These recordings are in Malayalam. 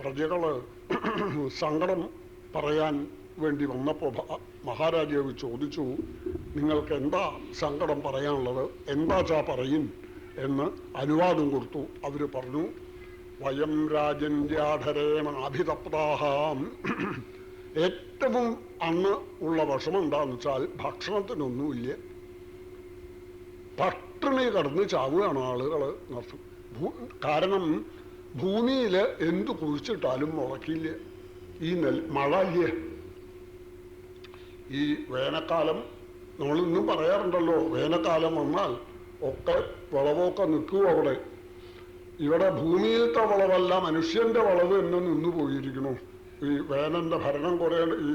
പ്രജകൾ സങ്കടം പറയാൻ വേണ്ടി വന്നപ്പോൾ മഹാരാജാവ് ചോദിച്ചു നിങ്ങൾക്ക് എന്താ സങ്കടം പറയാനുള്ളത്? എന്താ ചാ പറയും? എന്ന് അനുവാദം കൊടുത്തു. അവർ പറഞ്ഞു വയം രാജന്യാധരേമാഭിതപ്താഹാം ഏറ്റവും അന്ന് ഉള്ള വിഷമം എന്താന്ന് വെച്ചാൽ ഭക്ഷണത്തിനൊന്നുമില്ല. പട്ടിണി കടന്ന് ചാവുകയാണ് ആളുകൾ എന്നർത്ഥം കാരണം ഭൂമിയിൽ എന്ത് കുഴിച്ചിട്ടാലും മുളക്കില്ല? ഈ നെൽ മഴ ഇല്ലേ ഈ വേനൽക്കാലം നമ്മൾ ഇന്നും പറയാറുണ്ടല്ലോ വേനൽക്കാലം വന്നാൽ ഒക്കെ വിളവൊക്കെ നിൽക്കും അവിടെ. ഇവിടെ ഭൂമിയിലത്തെ വളവല്ല മനുഷ്യന്റെ വളവ് തന്നെ നിന്നു പോയിരിക്കുന്നു ഈ വേനന്റെ ഭരണം കുറേ ഈ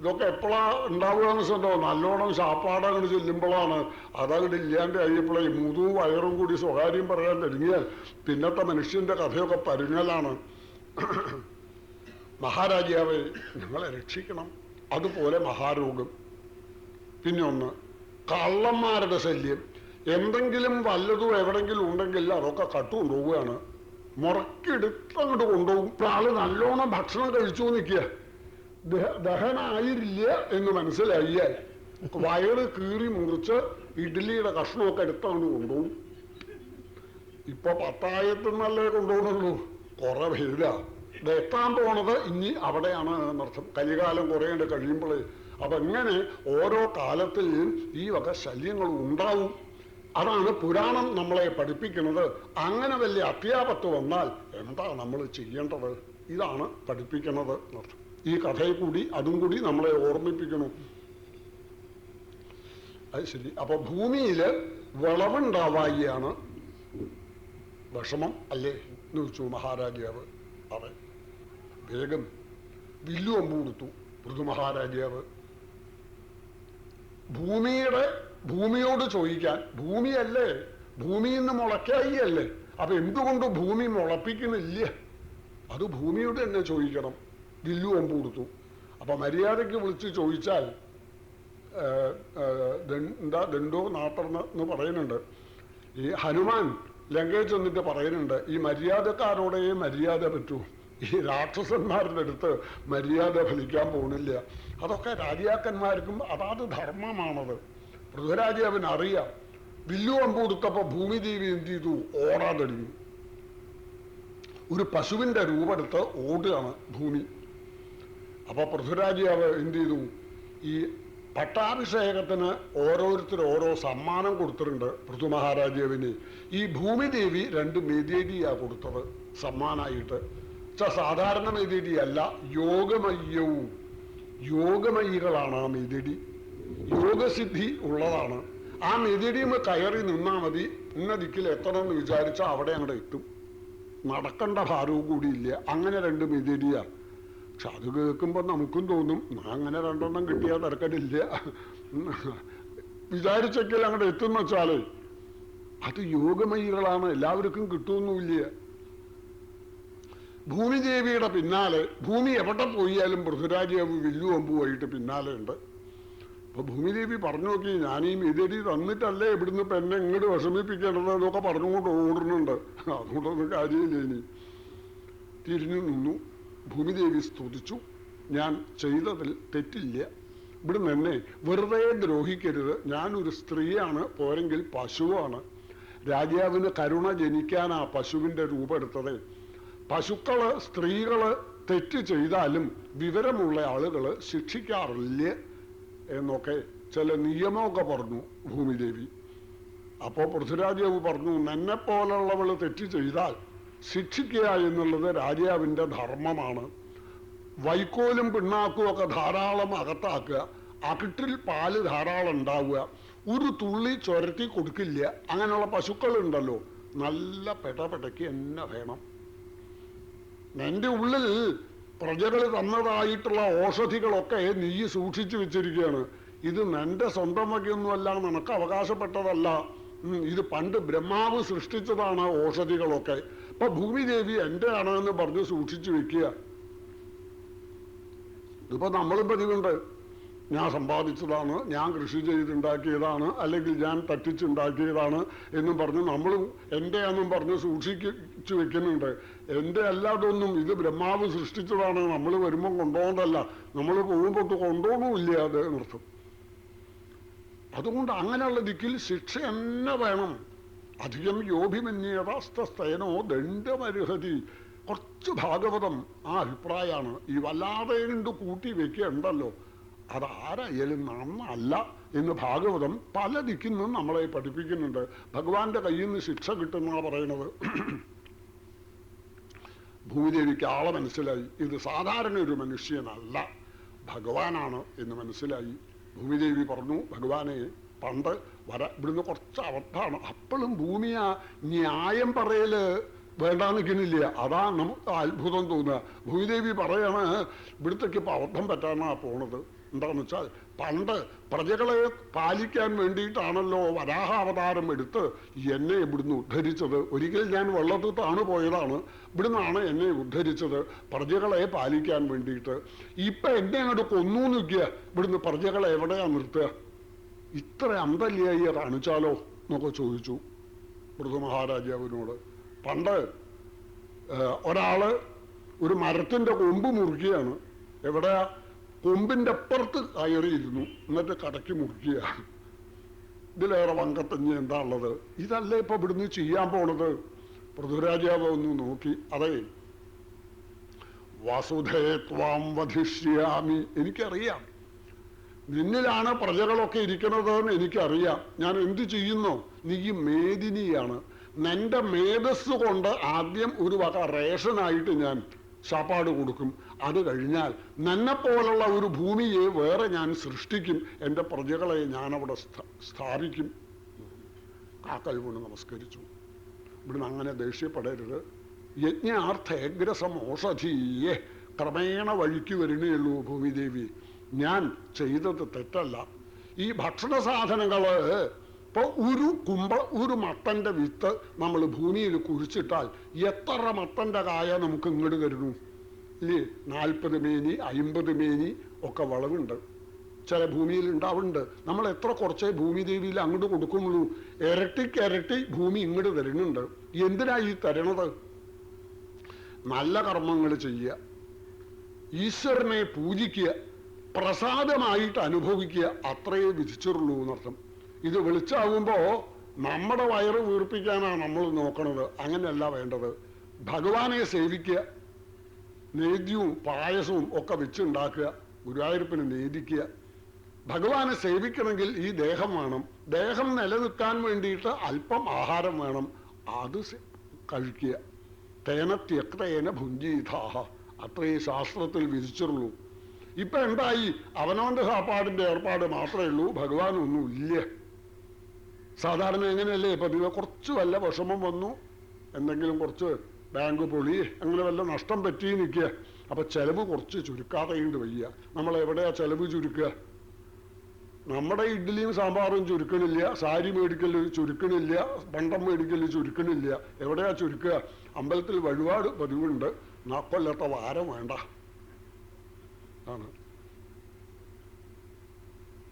ഇതൊക്കെ എപ്പോഴാ ഉണ്ടാവുകയെന്ന് വെച്ചിട്ടുണ്ടോ നല്ലോണം ശാപ്പാടങ്ങോട്ട് ചെല്ലുമ്പോഴാണ് അതങ്ങോട്ട് ഇല്ലാണ്ട് കഴിയപ്പോഴേ മുതും വയറും കൂടി സ്വകാര്യം പറയാൻ തുടങ്ങിയാൽ പിന്നത്തെ മനുഷ്യന്റെ കഥയൊക്കെ പരുങ്ങലാണ്. മഹാരാജാവെ നിങ്ങളെ രക്ഷിക്കണം. അതുപോലെ മഹാരോഗം. പിന്നെ ഒന്ന് കള്ളന്മാരുടെ ശല്യം. എന്തെങ്കിലും വല്ലതും എവിടെങ്കിലും ഉണ്ടെങ്കിൽ അതൊക്കെ കട്ടുകൊണ്ടുപോവുകയാണ്. മുറക്കെടുത്ത് അങ്ങോട്ട് കൊണ്ടുപോകും. ആൾ നല്ലോണം ഭക്ഷണം കഴിച്ചു നിൽക്കുക. ദഹനായിരില്ല എന്ന് മനസ്സിലായാൽ വയറ് കീറി മുറിച്ച് ഇഡ്ഡലിയുടെ കഷ്ണമൊക്കെ എടുത്തോണ്ട് കൊണ്ടുപോകും. ഇപ്പൊ പത്തായത്തുനിന്നല്ലേ കൊണ്ടുപോകുന്നുള്ളൂ. കുറെ പേരില്ല. എത്താൻ പോണത് ഇനി അവിടെയാണ് എന്നർത്ഥം. കലികാലം കുറേ കഴിയുമ്പോൾ എങ്ങനെ ഓരോ കാലത്തെയും ഈ വക ശല്യങ്ങൾ ഉണ്ടാവും. അതാണ് പുരാണം നമ്മളെ പഠിപ്പിക്കുന്നത്. അങ്ങനെ വലിയ അത്യാപത്ത് വന്നാൽ എന്താ നമ്മൾ ചെയ്യേണ്ടത്? ഇതാണ് പഠിപ്പിക്കുന്നത് എന്നർത്ഥം. ഈ കഥയെ കൂടി അതും കൂടി നമ്മളെ ഓർമ്മിപ്പിക്കണം. അത് ശരി. അപ്പൊ ഭൂമിയിൽ വിളവുണ്ടാവായിയാണ് വിഷമം അല്ലേ? എന്ന് ചോദിച്ചു മഹാരാജാവ്. അവൻ വേഗം വില്ലു അമ്പ് കൊടുത്തു പൃഥു മഹാരാജാവ്. ഭൂമിയുടെ ഭൂമിയോട് ചോദിക്കാൻ ഭൂമിയല്ലേ? ഭൂമിയിൽ നിന്ന് മുളയ്ക്കായി അല്ലേ അപ്പൊ എന്തുകൊണ്ട് ഭൂമി മുളപ്പിക്കുന്നില്ല? അത് ഭൂമിയോട് തന്നെ ചോദിക്കണം. വില്ലു അമ്പ് കൊടുത്തു. അപ്പൊ മര്യാദയ്ക്ക് വിളിച്ച് ചോദിച്ചാൽ എന്താ ദണ്ടോ നാട്ടർന്ന് എന്ന് പറയുന്നുണ്ട്. ഈ ഹനുമാൻ ലങ്കയിൽ ചെന്നിട്ട് പറയുന്നുണ്ട് ഈ മര്യാദക്കാരോടേ മര്യാദ പറ്റൂ. ഈ രാക്ഷസന്മാരുടെ അടുത്ത് മര്യാദ ഫലിക്കാൻ പോകുന്നില്ല അതൊക്കെ രാജാക്കന്മാർക്കും അതാത് ധർമ്മമാണത്. പൃഥ്വരാജാവിന് അറിയാം വില്ലു അമ്പ് കൊടുത്തപ്പോ ഭൂമിദേവി എന്ത് ചെയ്തു? ഓടാൻ തുടങ്ങി. ഒരു പശുവിന്റെ രൂപമെടുത്ത് ഓടുകയാണ് ഭൂമി. അപ്പൊ പൃഥ്വിരാജാവ് എന്ത് ചെയ്തു? ഈ പട്ടാഭിഷേകത്തിന് ഓരോരുത്തർ ഓരോ സമ്മാനം കൊടുത്തിട്ടുണ്ട് പൃഥു മഹാരാജാവിന്. ഈ ഭൂമിദേവി രണ്ട് മെതിയടിയാ കൊടുത്തത് സമ്മാനായിട്ട്. വെച്ചാ സാധാരണ മെതിയടി അല്ല യോഗമയ്യവും. യോഗമയികളാണ് ആ മെതിടി യോഗസിദ്ധി ഉള്ളതാണ്. ആ മെതിയടിയുമ്പോ കയറി നിന്നാൽ മതി. ഇന്ന ദിക്കിൽ എത്തണം എന്ന് വിചാരിച്ചാൽ അവിടെ അങ്ങോട്ട് എത്തും. നടക്കേണ്ട ഭാരവും കൂടിയില്ല അങ്ങനെ രണ്ട് മെതിയടിയാ പക്ഷെ അത് കേൾക്കുമ്പോൾ നമുക്കും തോന്നും "ഞാൻ അങ്ങനെ രണ്ടെണ്ണം കിട്ടിയാൽ തിരക്കടില്ല വിചാരിച്ചൊക്കെ അങ്ങോട്ട് എത്തുന്ന വെച്ചാൽ അത് യോഗമയികളാണ് എല്ലാവർക്കും കിട്ടുമെന്നുമില്ല ഭൂമിദേവിയുടെ പിന്നാലെ ഭൂമി എവിടെ പോയാലും പൃഥ്വിരാജാവ് വില്ലു അമ്പുമായിട്ട് പിന്നാലെ ഉണ്ട്. അപ്പൊ ഭൂമിദേവി പറഞ്ഞു നോക്കി ഞാൻ ഈ മെതിയടി തന്നിട്ടല്ലേ ഇവിടുന്ന് ഇപ്പൊ എന്നെ ഇങ്ങോട്ട് വിഷമിപ്പിക്കേണ്ടത് എന്നൊക്കെ പറഞ്ഞുകൊണ്ട് ഓടുന്നുണ്ട്. അതുകൊണ്ടൊന്നും കാര്യമില്ല ഇനി. തിരിഞ്ഞു നിന്നു. ഭൂമിദേവി സ്തുതിച്ചു. ഞാൻ ചെയ്തതിൽ തെറ്റില്ല. ഇവിടുന്ന് എന്നെ വെറുതെ ദ്രോഹിക്കരുത്. ഞാനൊരു സ്ത്രീയാണ് പോരെങ്കിൽ പശുവാണ്. രാജാവിന് കരുണ ജനിക്കാനാ പശുവിന്റെ രൂപമെടുത്തത് പശുക്കൾ സ്ത്രീകൾ തെറ്റ് ചെയ്താലും വിവരമുള്ള ആളുകൾ ശിക്ഷിക്കാറില്ല എന്നൊക്കെ ചില നിയമമൊക്കെ പറഞ്ഞു ഭൂമിദേവി. അപ്പോ പൃഥ്വിരാജ് പറഞ്ഞു നിന്നെ പോലുള്ളവൾ തെറ്റ് ചെയ്താൽ ശിക്ഷിക്കുക എന്നുള്ളത് രാജാവിന്റെ ധർമ്മമാണ്. വൈക്കോലും പിണ്ണാക്കും ഒക്കെ ധാരാളം അകത്താക്കുക അകിട്ടിൽ പാൽ ധാരാളം ഉണ്ടാവുക ഒരു തുള്ളി ചുരത്തി കൊടുക്കില്ല അങ്ങനെയുള്ള പശുക്കളുണ്ടല്ലോ. നല്ല പെടപെടയ്ക്ക് എന്നെ വേണം. എന്റെ ഉള്ളിൽ പ്രജകൾ തന്നതായിട്ടുള്ള ഔഷധികളൊക്കെ നീ സൂക്ഷിച്ചു വെച്ചിരിക്കുകയാണ്. ഇത് നിന്റെ സ്വന്തം വകയൊന്നുമല്ല നിനക്ക് അവകാശപ്പെട്ടതല്ല. ഇത് പണ്ട് ബ്രഹ്മാവ് സൃഷ്ടിച്ചതാണ് ഔഷധികളൊക്കെ ഇപ്പൊ ഭൂമിദേവി എന്റെ ആണെന്ന് പറഞ്ഞ് സൂക്ഷിച്ചു വെക്കുക. ഇതിപ്പോ നമ്മളും പതിവുണ്ട്. ഞാൻ സമ്പാദിച്ചതാണ് ഞാൻ കൃഷി ചെയ്തുണ്ടാക്കിയതാണ് അല്ലെങ്കിൽ ഞാൻ തട്ടിച്ചുണ്ടാക്കിയതാണ് എന്നും പറഞ്ഞ് നമ്മളും എന്റെ എന്നും പറഞ്ഞ് സൂക്ഷിച്ചു വെക്കുന്നുണ്ട്. എന്റെ അല്ലാതൊന്നും ഇത് ബ്രഹ്മാവ് സൃഷ്ടിച്ചതാണ് നമ്മൾ വരുമ്പോൾ കൊണ്ടുപോകണ്ടല്ല നമ്മൾ പോകുമ്പോൾ കൊണ്ടുപോകണമില്ല അത് നിർത്തും അതുകൊണ്ട് അങ്ങനെയുള്ള ദിക്കിൽ ശിക്ഷ എന്നെ വേണം. അധികം യോഭിമന്യതസ്തസ്തയനോ ദണ്ഡമരുഹതി. കുറച്ച് ഭാഗവതം ആ അഭിപ്രായമാണ്. ഈ വല്ലാതെ കണ്ട് കൂട്ടി വെക്കുകയുണ്ടല്ലോ അതാരായാലും നന്നല്ല എന്ന് ഭാഗവതം പല ദിക്കിന്നും നമ്മളെ പഠിപ്പിക്കുന്നുണ്ട്. ഭഗവാന്റെ കയ്യിൽ നിന്ന് ശിക്ഷ കിട്ടുന്ന പറയണത്. ഭൂദേവിക്ക് ആളെ മനസ്സിലായി. ഇത് സാധാരണ ഒരു മനുഷ്യനല്ല. ഭഗവാനാണ് എന്ന് മനസ്സിലായി. ഭൂമിദേവി പറഞ്ഞു ഭഗവാനെ പണ്ട് വര ഇവിടുന്ന് കുറച്ച് അബദ്ധാണ് അപ്പോഴും ഭൂമിയാ ന്യായം പറയൽ വേണ്ടാന്ന് നിൽക്കുന്നില്ല. അതാ നമുക്ക് അത്ഭുതം തോന്നുക. ഭൂമിദേവി പറയാണ് ഇവിടുത്തേക്ക് ഇപ്പൊ അബദ്ധം പറ്റാനാ പോണത്. എന്താന്ന് വെച്ചാൽ പണ്ട് പ്രജകളെ പാലിക്കാൻ വേണ്ടിയിട്ടാണല്ലോ വരാഹ അവതാരം എടുത്ത് എന്നെ ഇവിടുന്ന് ഉദ്ധരിച്ചത്. ഒരിക്കൽ ഞാൻ വെള്ളത്തിൽ താണു പോയതാണ്. ഇവിടുന്നാണ് എന്നെ ഉദ്ധരിച്ചത് പ്രജകളെ പാലിക്കാൻ വേണ്ടിയിട്ട്. ഇപ്പൊ എന്നെ അങ്ങോട്ട് കൊന്നു നിൽക്കുക ഇവിടുന്ന് പ്രജകളെ എവിടെയാ നിർത്തുക? ഇത്ര അന്തല്യായി അണിച്ചാലോ എന്നൊക്കെ ചോദിച്ചു മൃദു മഹാരാജാവിനോട്. പണ്ട് ഒരാൾ ഒരു മരത്തിന്റെ കൊമ്പ് മുറിക്കുകയാണ് എവിടെ കൊമ്പിന്റെ അപ്പുറത്ത് കയറിയിരുന്നു. എന്നിട്ട് കടക്കി മുറിക്കുകയാണ് ഇതിലേറെ വങ്കത്തഞ്ഞ് എന്താ ഉള്ളത്? ഇതല്ലേ ഇപ്പൊ ഇവിടുന്ന് ചെയ്യാൻ പോണത്? പൃഥ്വിരാജാവ് ഒന്ന് നോക്കി. അതെ വസുധേ ത്വാം വധിഷ്യാമി. എനിക്കറിയാം. നിന്നിലാണ് പ്രജകളൊക്കെ ഇരിക്കണതെന്ന് എനിക്കറിയാം. ഞാൻ എന്തു ചെയ്യുന്നു? നീ മേദിനിയാണ്. നിന്റെ മേധസ് കൊണ്ട് ആദ്യം ഒരു വക റേഷനായിട്ട് ഞാൻ ശാപ്പാട് കൊടുക്കും. അത് കഴിഞ്ഞാൽ നിന്നെ പോലുള്ള ഒരു ഭൂമിയെ വേറെ ഞാൻ സൃഷ്ടിക്കും. എന്റെ പ്രജകളെ ഞാൻ അവിടെ സ്ഥാപിക്കും. കാക്കൽ വീണ് നമസ്കരിച്ചു. ഇവിടുന്ന് അങ്ങനെ ദേഷ്യപ്പെടരുത്. യജ്ഞാർത്ഥേഗ്രസം ഓഷധീയെ ക്രമേണ വഴിക്ക് വരണേയുള്ളൂ ഭൂമിദേവി. ഞാൻ ചെയ്തത് തെറ്റല്ല. ഈ ഭക്ഷണ സാധനങ്ങൾ ഇപ്പൊ ഒരു കുമ്പ ഒരു മട്ടന്റെ വിത്ത് നമ്മൾ ഭൂമിയിൽ കുഴിച്ചിട്ടാൽ എത്ര മട്ടന്റെ കായ നമുക്ക് ഇങ്ങോട്ട് കരുതും? ഇല്ലേ നാൽപ്പത് മേനി അയിമ്പത് മേനി ഒക്കെ വളവുണ്ട്. ചില ഭൂമിയിൽ ഉണ്ടാവുന്നുണ്ട് നമ്മൾ എത്ര കുറച്ചേ ഭൂമിദേവിയിൽ അങ്ങോട്ട് കൊടുക്കുന്നുള്ളൂ ഇരട്ടിക്ക് ഇരട്ടി ഭൂമി ഇങ്ങോട്ട് തരുന്നുണ്ട്. എന്തിനാ ഈ തരണത്? നല്ല കർമ്മങ്ങൾ ചെയ്യുക. ഈശ്വരനെ പൂജിക്കുക. പ്രസാദമായിട്ട് അനുഭവിക്കുക അത്രയേ വിധിച്ചുള്ളൂ എന്നർത്ഥം. ഇത് വെളിച്ചാവുമ്പോൾ നമ്മുടെ വയറ് വീർപ്പിക്കാനാണ് നമ്മൾ നോക്കണത്. അങ്ങനെയല്ല വേണ്ടത്. ഭഗവാനെ സേവിക്കുക നേദ്യവും പായസവും ഒക്കെ വെച്ചുണ്ടാക്കുക ഗുരുവായൂരപ്പന് നേദിക്കുക ഭഗവാനെ സേവിക്കണമെങ്കിൽ ഈ ദേഹം വേണം. ദേഹം നിലനിൽക്കാൻ വേണ്ടിയിട്ട് അല്പം ആഹാരം വേണം. അത് കഴിക്കുക. തേന ത്യക്തേന ഭുഞ്ചീതാഹ അത്രയേ ശാസ്ത്രത്തിൽ വിധിച്ചുള്ളൂ. ഇപ്പൊ എന്തായി? അവനവന്റെ സാപ്പാടിന്റെ ഏർപ്പാട് മാത്രമേ ഉള്ളൂ ഭഗവാൻ ഇല്ല. സാധാരണ എങ്ങനെയല്ലേ പതിവ് കുറച്ച് വല്ല വിഷമം വന്നു? എന്തെങ്കിലും കുറച്ച് ബാങ്ക് പൊളി അങ്ങനെ വല്ല നഷ്ടം പറ്റി നിൽക്കുക. അപ്പൊ ചെലവ് കുറച്ച് ചുരുക്കാതെയുണ്ട് വയ്യ. നമ്മൾ എവിടെയാ ചെലവ് ചുരുക്കുക? നമ്മുടെ ഇഡ്ഡലിയും സാമ്പാറും ചുരുക്കണില്ല. സാരി മേടിക്കൽ ചുരുക്കണില്ല. പണ്ടം മേടിക്കൽ ചുരുക്കണില്ല. എവിടെയാ ചുരുക്കുക? അമ്പലത്തിൽ വഴിപാട് പതിവുണ്ട്. നാക്കൊല്ലാത്ത വാരം വേണ്ട. ആണ്.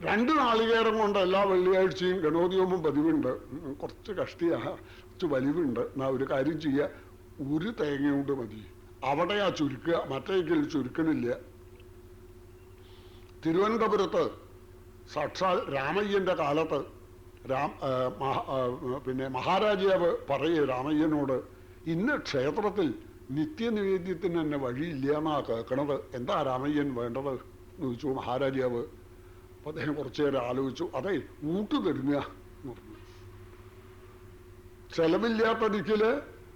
രണ്ട് നാളികേരം കൊണ്ട് എല്ലാ വെള്ളിയാഴ്ചയും ഗണോദ്യോമം പതിവുണ്ട്. കുറച്ച് കഷ്ടിയാ കുറച്ച് വലിവുണ്ട്. എന്നാ ഒരു കാര്യം ചെയ്യുക ഒരു തേങ്ങ കൊണ്ട് മതി. അവിടെയാ ചുരുക്കുക മറ്റേക്കിൽ ചുരുക്കണില്ല തിരുവനന്തപുരത്ത് സാക്ഷാൽ രാമയ്യന്റെ കാലത്ത് രാം ആ, ആ, പിന്നെ മഹാരാജാവ് പറയുക രാമയ്യനോട് ഇന്ന് ക്ഷേത്രത്തിൽ നിത്യനിവേദ്യത്തിന് തന്നെ വഴിയില്ല എന്നാ കേൾക്കണത് എന്താ രാമയ്യൻ വേണ്ടത് എന്ന് ചോദിച്ചു മഹാരാജാവ്. അപ്പൊ അദ്ദേഹം കുറച്ചു നേരം ആലോചിച്ചു അതെ ഊട്ട് തരുന്ന എന്ന് പറഞ്ഞു.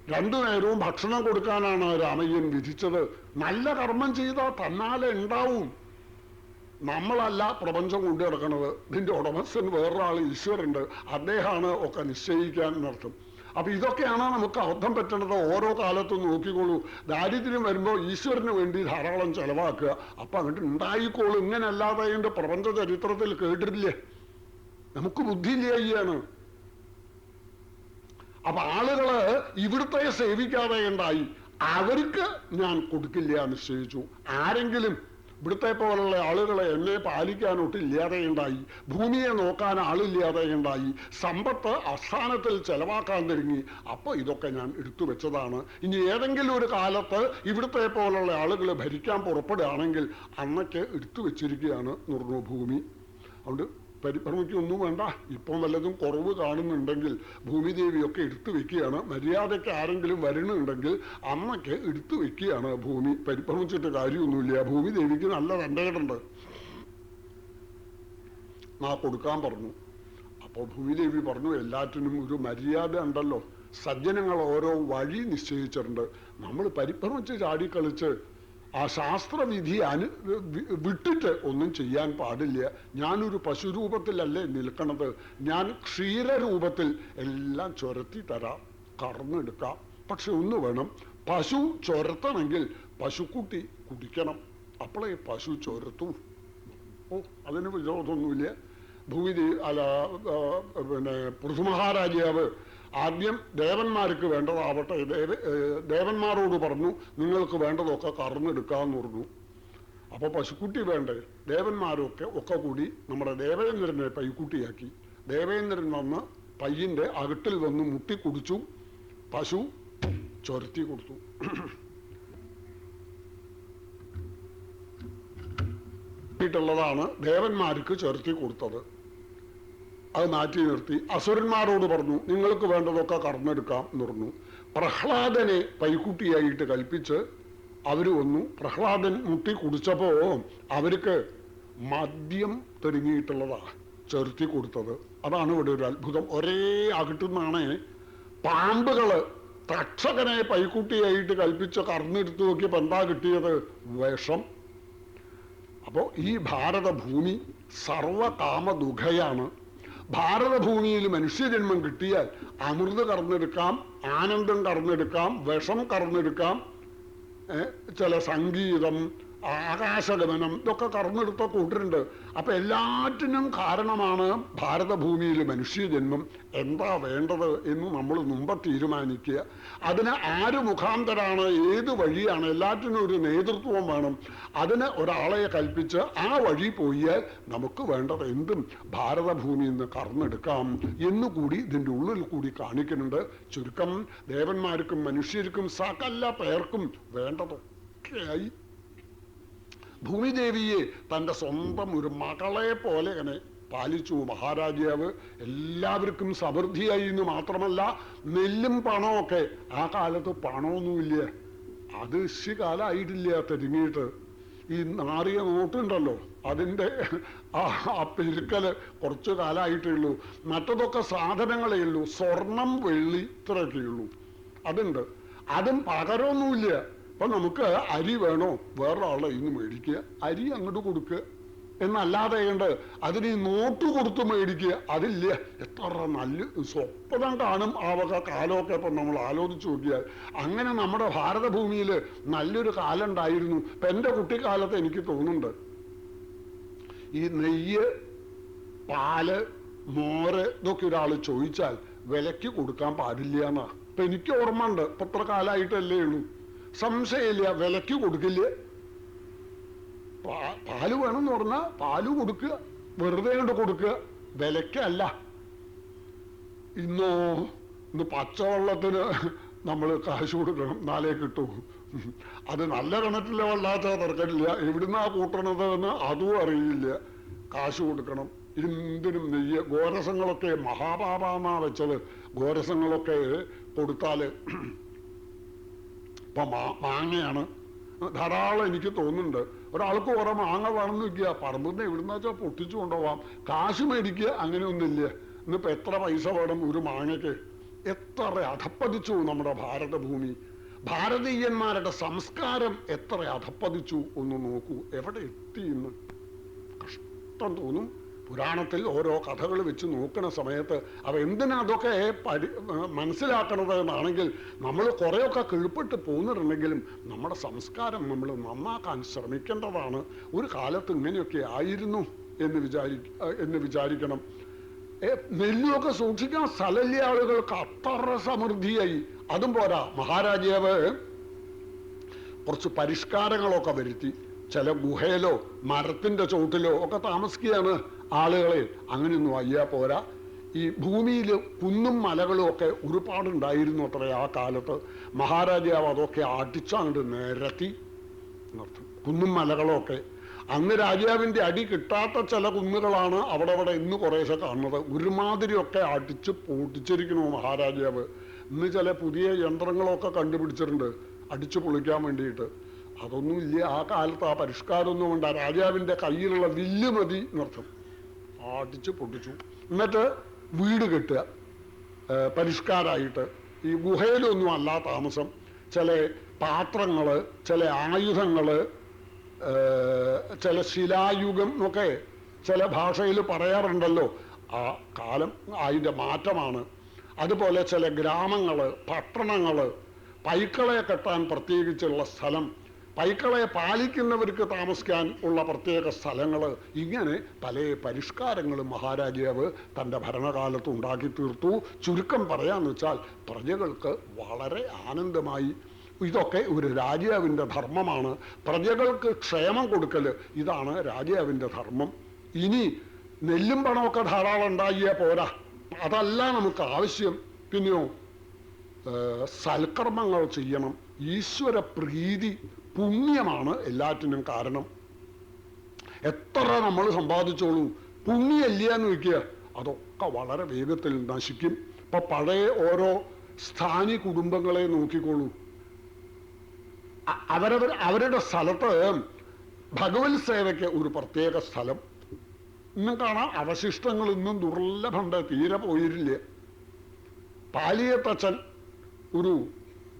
രണ്ടു നേരവും ഭക്ഷണം കൊടുക്കാനാണ് രാമയ്യൻ വിധിച്ചത്. നല്ല കർമ്മം ചെയ്താൽ തന്നാലേ ഉണ്ടാവും. നമ്മളല്ല പ്രപഞ്ചം കൊണ്ടു നടക്കണത് ഇതിന്റെ ഉടമസ്ഥൻ വേറൊരാൾ ഈശ്വരുണ്ട് അദ്ദേഹമാണ് ഒക്കെ നിശ്ചയിക്കാൻ എന്നർത്ഥം. അപ്പൊ ഇതൊക്കെയാണ് നമുക്ക് അബദ്ധം പറ്റേണ്ടത്. ഓരോ കാലത്തും നോക്കിക്കോളൂ. ദാരിദ്ര്യം വരുമ്പോൾ ഈശ്വരന് വേണ്ടി ധാരാളം ചെലവാക്കുക. അപ്പൊ അങ്ങോട്ട് ഉണ്ടായിക്കോളൂ. ഇങ്ങനെ അല്ലാതെ അതിന്റെ പ്രപഞ്ച ചരിത്രത്തിൽ കേട്ടിട്ടില്ലേ? നമുക്ക് ബുദ്ധിയില്ലായിയാണ് അപ്പൊ ആളുകൾ ഇവിടുത്തെ സേവിക്കാതെ ഉണ്ടായി. അവർക്ക് ഞാൻ കൊടുക്കില്ല നിശ്ചയിച്ചു. ആരെങ്കിലും ഇവിടുത്തെ പോലുള്ള ആളുകളെ എന്നെ പാലിക്കാനൊട്ട് ഇല്ലാതെയുണ്ടായി. ഭൂമിയെ നോക്കാൻ ആളില്ലാതെയുണ്ടായി. സമ്പത്ത് അസ്ഥാനത്തിൽ ചെലവാക്കാൻ തുടങ്ങി അപ്പൊ ഇതൊക്കെ ഞാൻ എടുത്തു വെച്ചതാണ്. ഇനി ഏതെങ്കിലും ഒരു കാലത്ത് ഇവിടുത്തെ പോലുള്ള ആളുകൾ ഭരിക്കാൻ പുറപ്പെടുകയാണെങ്കിൽ അന്നൊക്കെ എടുത്തു വെച്ചിരിക്കുകയാണ് നുറുങ്ങു ഭൂമി അതുകൊണ്ട് പരിഭ്രമിക്കൊന്നും വേണ്ട. ഇപ്പോൾ വല്ലതും കുറവ് കാണുന്നുണ്ടെങ്കിൽ ഭൂമിദേവിയൊക്കെ എടുത്തു വെക്കുകയാണ്. മര്യാദയ്ക്ക് ആരെങ്കിലും വരണുണ്ടെങ്കിൽ അമ്മയ്ക്ക് എടുത്തു വെക്കുകയാണ് ഭൂമി. പരിഭ്രമിച്ചിട്ട് കാര്യമൊന്നുമില്ല. ഭൂമിദേവിക്ക് നല്ല തണ്ടകളുണ്ട് നാ കൊടുക്കാൻ പറഞ്ഞു. അപ്പോൾ ഭൂമിദേവി പറഞ്ഞു എല്ലാറ്റിനും ഒരു മര്യാദ ഉണ്ടല്ലോ. സജ്ജനങ്ങൾ ഓരോ വഴി നിശ്ചയിച്ചിട്ടുണ്ട്. നമ്മൾ പരിഭ്രമിച്ച് ചാടിക്കളിച്ച് ആ ശാസ്ത്രവിധി അനു വിട്ടിട്ട് ഒന്നും ചെയ്യാൻ പാടില്ല. ഞാനൊരു പശുരൂപത്തിലല്ലേ നിൽക്കണത്. ഞാൻ ക്ഷീരരൂപത്തിൽ എല്ലാം ചുരത്തി തരാം. കറന്നെടുക്കാം. പക്ഷെ ഒന്ന് വേണം. പശു ചുരത്തണമെങ്കിൽ പശുക്കുട്ടി കുടിക്കണം. അപ്പോളേ പശു ചുരത്തൂ. ഓ അതിന് വിരോധമൊന്നുമില്ല. ഭൂമിതി അല്ല പിന്നെ പൃഥുമഹാരാജാവ് ആദ്യം ദേവന്മാർക്ക് വേണ്ടതാവട്ടെ ദേവന്മാരോട് പറഞ്ഞു നിങ്ങൾക്ക് വേണ്ടതൊക്കെ കറന്നെടുക്കാന്ന് പറഞ്ഞു. അപ്പോൾ പശുക്കുട്ടി വേണ്ടേ? ദേവന്മാരൊക്കെ ഒക്കെ കൂടി നമ്മുടെ ദേവേന്ദ്രനെ പൈക്കുട്ടിയാക്കി. ദേവേന്ദ്രൻ വന്ന് പയ്യന്റെ അകട്ടിൽ വന്ന് മുട്ടി കുടിച്ചു. പശു ചൊരത്തി കൊടുത്തു. ാണ് ദേവന്മാർക്ക് ചൊരത്തി കൊടുത്തത്. അത് മാറ്റി നിർത്തി. അസുരന്മാരോട് പറഞ്ഞു നിങ്ങൾക്ക് വേണ്ടതൊക്കെ കടന്നെടുക്കാം എന്ന് പറഞ്ഞു. പ്രഹ്ലാദനെ പൈക്കുട്ടിയായിട്ട് കൽപ്പിച്ച് അവർ വന്നു. പ്രഹ്ലാദൻ മുട്ടി കുടിച്ചപ്പോ അവർക്ക് മദ്യം തെരുങ്ങിയിട്ടുള്ളതാ ചെറുത്തി കൊടുത്തത്. അതാണ് ഇവിടെ ഒരു അത്ഭുതം. ഒരേ അകട്ടുന്നാണ് പാമ്പുകൾ തക്ഷകനെ പൈക്കുട്ടിയായിട്ട് കൽപ്പിച്ച് കറന്നെടുത്തു നോക്കിയപ്പോ എന്താ കിട്ടിയത്? വിഷം. അപ്പോ ഈ ഭാരതഭൂമി സർവകാമദുഃഖയാണ്. ഭാരതഭൂമിയിൽ മനുഷ്യജന്മം കിട്ടിയാൽ അമൃത് കറന്നെടുക്കാം ആനന്ദം കറന്നെടുക്കാം വിഷം കറന്നെടുക്കാം ചില സംഗീതം ആകാശഗമനം ഇതൊക്കെ കറന്നെടുത്ത കൂട്ടരുണ്ട്. അപ്പൊ എല്ലാറ്റിനും കാരണമാണ് ഭാരതഭൂമിയിൽ മനുഷ്യജന്മം. എന്താ വേണ്ടത് എന്ന് നമ്മൾ മുമ്പ് തീരുമാനിക്കുക. അതിന് ആര് മുഖാന്തരാണ് ഏത് വഴിയാണ് എല്ലാറ്റിനും ഒരു നേതൃത്വം വേണം. അതിന് ഒരാളെ കൽപ്പിച്ച് ആ വഴി പോയാൽ നമുക്ക് വേണ്ടത് എന്തും ഭാരതഭൂമിയിൽ നിന്ന് കറന്നെടുക്കാം എന്നുകൂടി ഇതിന്റെ ഉള്ളിൽ കൂടി കാണിക്കുന്നുണ്ട്. ചുരുക്കം ദേവന്മാർക്കും മനുഷ്യർക്കും സകല പേർക്കും വേണ്ടതൊക്കെയായി. ഭൂമിദേവിയെ തന്റെ സ്വന്തം ഒരു മകളെ പോലെ അങ്ങനെ പാലിച്ചു. മഹാരാജാവ് എല്ലാവർക്കും സമൃദ്ധിയായി എന്ന് മാത്രമല്ല നെല്ലും പണമൊക്കെ ആ കാലത്ത് പണമൊന്നുമില്ല. അത് കാലമായിട്ടില്ല തെരുങ്ങിയിട്ട് ഈ നാറിയ നോട്ടുണ്ടല്ലോ അതിന്റെ ആ പെരുക്കൽ കുറച്ചു കാലമായിട്ടേ ഉള്ളൂ. മറ്റതൊക്കെ സാധനങ്ങളേ ഉള്ളൂ സ്വർണം വെള്ളി ഇത്രയൊക്കെ ഉള്ളൂ. അതുണ്ട്. അതും പകരമൊന്നുമില്ല. ഇപ്പൊ നമുക്ക് അരി വേണോ? വേറൊരാളെ ഇന്ന് മേടിക്കുക. അരി അങ്ങോട്ട് കൊടുക്കുക. എന്നല്ലാതെ കണ്ട് അതിന് നോട്ട് കൊടുത്ത് മേടിക്കുക. അതില്ല. എത്ര നല്ല സ്വപ്നം കാണും ആ വക കാലമൊക്കെ ഇപ്പം നമ്മൾ ആലോചിച്ച് നോക്കിയാൽ. അങ്ങനെ നമ്മുടെ ഭാരതഭൂമിയിൽ നല്ലൊരു കാലം ഉണ്ടായിരുന്നു ഇപ്പം എന്റെ കുട്ടിക്കാലത്ത് എനിക്ക് തോന്നുന്നുണ്ട്. ഈ നെയ്യ് പാൽ മോര് ഇതൊക്കെ ഒരാൾ ചോദിച്ചാൽ വിലയ്ക്ക് കൊടുക്കാൻ പാടില്ല എന്നാ. ഇപ്പൊ എനിക്ക് ഓർമ്മ ഉണ്ട് ഇപ്പൊ ഇത്ര കാലമായിട്ടല്ലേ ഉള്ളൂ. സംശയമില്ല വിലക്ക് കൊടുക്കില്ല. പാൽ വേണമെന്ന് പറഞ്ഞാൽ പാൽ കൊടുക്കുക വെറുതെ കൊണ്ട് കൊടുക്കുക. വിലക്കല്ല ഇന്നോ ഇന്ന് പച്ചവെള്ളത്തിന് നമ്മൾ കാശ് കൊടുക്കണം നാലേ കിട്ടൂ. അത് നല്ല കിണറ്റിലെ വെള്ളാച്ച തിരക്കില്ല എവിടുന്നാ കൂട്ടണത് എന്ന് അതും അറിയില്ല. കാശ് കൊടുക്കണം. എന്തിനും നെയ്യ് ഗോരസങ്ങളൊക്കെ മഹാപാപാന്നാ വെച്ചത്. ഗോരസങ്ങളൊക്കെ കൊടുത്താൽ ഇപ്പൊ മാ മാങ്ങയാണ്. ധാരാളം എനിക്ക് തോന്നുന്നുണ്ട്. ഒരാൾക്ക് കുറെ മാങ്ങ വേണമെന്ന് വെക്കുക. പറമ്പുന്ന എവിടുന്ന വെച്ചാൽ പൊട്ടിച്ചു കൊണ്ടുപോവാം. കാശ് മേടിക്കുക അങ്ങനെയൊന്നുമില്ല. ഇന്നിപ്പോ എത്ര പൈസ വേണം ഒരു മാങ്ങയ്ക്ക്? എത്ര അധപ്പതിച്ചു നമ്മുടെ ഭാരതഭൂമി? ഭാരതീയന്മാരുടെ സംസ്കാരം എത്ര അധപ്പതിച്ചു? ഒന്ന് നോക്കൂ. എവിടെ എത്തി ഇന്ന്? കഷ്ടം തോന്നും. പുരാണത്തിൽ ഓരോ കഥകൾ വെച്ച് നോക്കുന്ന സമയത്ത് അവ എന്തിനാ അതൊക്കെ പരി മനസ്സിലാക്കണത് എന്നാണെങ്കിൽ നമ്മൾ കുറേയൊക്കെ കിഴുപ്പിട്ട് പോകുന്നുണ്ടെങ്കിലും നമ്മുടെ സംസ്കാരം നമ്മൾ നന്നാക്കാൻ ശ്രമിക്കേണ്ടതാണ്. ഒരു കാലത്ത് ഇങ്ങനെയൊക്കെ ആയിരുന്നു എന്ന് വിചാരി എന്ന് വിചാരിക്കണം. നെല്ലിയൊക്കെ സൂക്ഷിക്കാൻ സ്ഥലമില്ല ആളുകൾക്ക് അത്ര സമൃദ്ധിയായി. അതും പോരാ മഹാരാജാവ് കുറച്ച് പരിഷ്കാരങ്ങളൊക്കെ വരുത്തി. ചില ഗുഹയിലോ മരത്തിന്റെ ചോട്ടിലോ ഒക്കെ താമസിക്കുകയാണ്. ആളുകളെ അങ്ങനെയൊന്നും അയ്യാ പോരാ. ഈ ഭൂമിയിൽ കുന്നും മലകളും ഒക്കെ ഒരുപാടുണ്ടായിരുന്നു അത്ര ആ കാലത്ത്. മഹാരാജാവ് അതൊക്കെ അടിച്ചങ്ങോട്ട് നിരത്തി. കുന്നും മലകളൊക്കെ. അന്ന് രാജാവിന്റെ അടി കിട്ടാത്ത ചില കുന്നുകളാണ് അവിടെ അവിടെ ഇന്ന് കുറേശ്ശെ കാണുന്നത്. ഒരുമാതിരിയൊക്കെ അടിച്ച് പൊട്ടിച്ചിരിക്കണു മഹാരാജാവ്. ഇന്ന് ചില പുതിയ യന്ത്രങ്ങളൊക്കെ കണ്ടുപിടിച്ചിട്ടുണ്ട് അടിച്ചു പൊളിക്കാൻ വേണ്ടിയിട്ട്. അതൊന്നും ഇല്ല ആ കാലത്ത് ആ പരിഷ്കാരമൊന്നും ഉണ്ട് രാജാവിന്റെ കയ്യിലുള്ള വില്ല് മതി എന്നർത്ഥം അടിച്ച് പൊട്ടിച്ചു. എന്നിട്ട് വീട് കെട്ടുക. പരിഷ്കാരമായിട്ട് ഈ ഗുഹയിലൊന്നും അല്ല താമസം. ചില പാത്രങ്ങൾ ചില ആയുധങ്ങൾ ഏഹ് ചില ശിലായുഗം എന്നൊക്കെ ചില ഭാഷയിൽ പറയാറുണ്ടല്ലോ. ആ കാലം അതിന്റെ മാറ്റമാണ്. അതുപോലെ ചില ഗ്രാമങ്ങൾ പട്ടണങ്ങൾ പൈക്കളെ കെട്ടാൻ പ്രത്യേകിച്ചുള്ള സ്ഥലം പൈക്കളെ പാലിക്കുന്നവർക്ക് താമസിക്കാൻ ഉള്ള പ്രത്യേക സ്ഥലങ്ങൾ ഇങ്ങനെ പല പരിഷ്കാരങ്ങളും മഹാരാജാവ് തന്റെ ഭരണകാലത്ത് ഉണ്ടാക്കി തീർത്തു. ചുരുക്കം പറയാന്ന് വെച്ചാൽ പ്രജകൾക്ക് വളരെ ആനന്ദമായി. ഇതൊക്കെ ഒരു രാജാവിന്റെ ധർമ്മമാണ്. പ്രജകൾക്ക് ക്ഷേമം കൊടുക്കൽ ഇതാണ് രാജാവിന്റെ ധർമ്മം. ഇനി നെല്ലും പണമൊക്കെ ധാരാളം ഉണ്ടാകിയാൽ പോരാ. അതല്ല നമുക്ക് ആവശ്യം. പിന്നെയോ സൽക്കർമ്മങ്ങൾ ചെയ്യണം. ഈശ്വര പ്രീതി പുണ്യമാണ് എല്ലാറ്റിനും കാരണം. എത്ര നമ്മൾ സമ്പാദിച്ചോളൂ പുണ്യല്ല എന്ന് വയ്ക്കുക അതൊക്കെ വളരെ വേഗത്തിൽ നശിക്കും. ഇപ്പൊ പഴയ ഓരോ സ്ഥാനി കുടുംബങ്ങളെ നോക്കിക്കോളൂ. അവരവർ അവരുടെ സ്ഥലത്ത് ഭഗവത് സേവയ്ക്ക് ഒരു പ്രത്യേക സ്ഥലം. ഇന്നും കാണാം അവശിഷ്ടങ്ങൾ ഇന്നും ദുർലഭമുണ്ട് തീരെ പോയിരില്ല പാലിയത്തച്ഛൻ ഒരു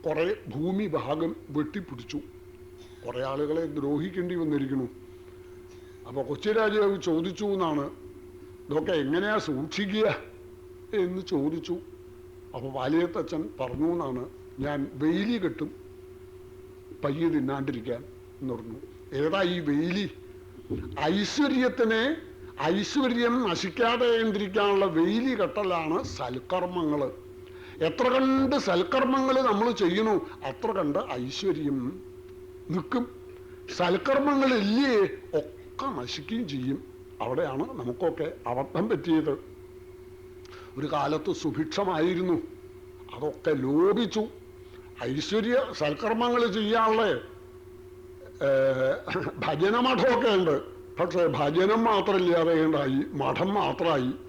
കുറെ ഭൂമി ഭാഗം വെട്ടിപ്പിടിച്ചു. കുറെ ആളുകളെ ദ്രോഹിക്കേണ്ടി വന്നിരിക്കുന്നു. അപ്പൊ കൊച്ചി രാജാവ് ചോദിച്ചു എന്നാണ്. ഇതൊക്കെ എങ്ങനെയാ സൂക്ഷിക്കുക എന്ന് ചോദിച്ചു. അപ്പൊ വാലിയത്തച്ഛൻ പറഞ്ഞു എന്നാണ്. ഞാൻ വെയിലി കെട്ടും പയ്യ തിന്നാണ്ടിരിക്കാൻ എന്ന് പറഞ്ഞു. ഏതാ ഈ വെയിലി ഐശ്വര്യത്തിനെ ഐശ്വര്യം നശിക്കാതെ എന്തിരിക്കാനുള്ള വെയിലി കെട്ടലാണ് സൽക്കർമ്മങ്ങൾ എത്ര കണ്ട് സൽക്കർമ്മങ്ങൾ നമ്മൾ ചെയ്യുന്നു അത്ര കണ്ട് ഐശ്വര്യം. നിൽക്കും. സൽക്കർമ്മങ്ങളില്ലേ? ഒക്കെ നശിക്കുകയും ചെയ്യും. അവിടെയാണ് നമുക്കൊക്കെ അബദ്ധം പറ്റിയത്. ഒരു കാലത്ത് സുഭിക്ഷമായിരുന്നു. അതൊക്കെ ലോപിച്ചു. ഐശ്വര്യ സൽക്കർമ്മങ്ങൾ ചെയ്യാനുള്ള ഭജനമഠമൊക്കെ ഉണ്ട്. പക്ഷെ ഭജനം മാത്രമില്ലാതെ ഉണ്ടായി മഠം മാത്രമായി.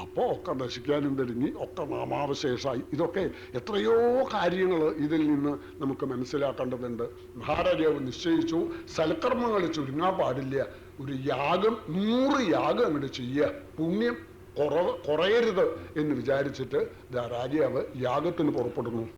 അപ്പോൾ ഒക്കെ നശിക്കാനും തുടങ്ങി ഒക്കെ നാമാവശേഷമായി ഇതൊക്കെ എത്രയോ കാര്യങ്ങൾ ഇതിൽ നിന്ന് നമുക്ക് മനസ്സിലാക്കേണ്ടതുണ്ട്. മഹാരാജാവ് നിശ്ചയിച്ചു സൽക്കർമ്മങ്ങൾ ചുരുങ്ങാൻ പാടില്ല. ഒരു യാഗം നൂറ് യാഗം അങ്ങോട്ട് ചെയ്യുക പുണ്യം കുറവ് കുറയരുത് എന്ന് വിചാരിച്ചിട്ട് രാജാവ് യാഗത്തിന് പുറപ്പെടുന്നു.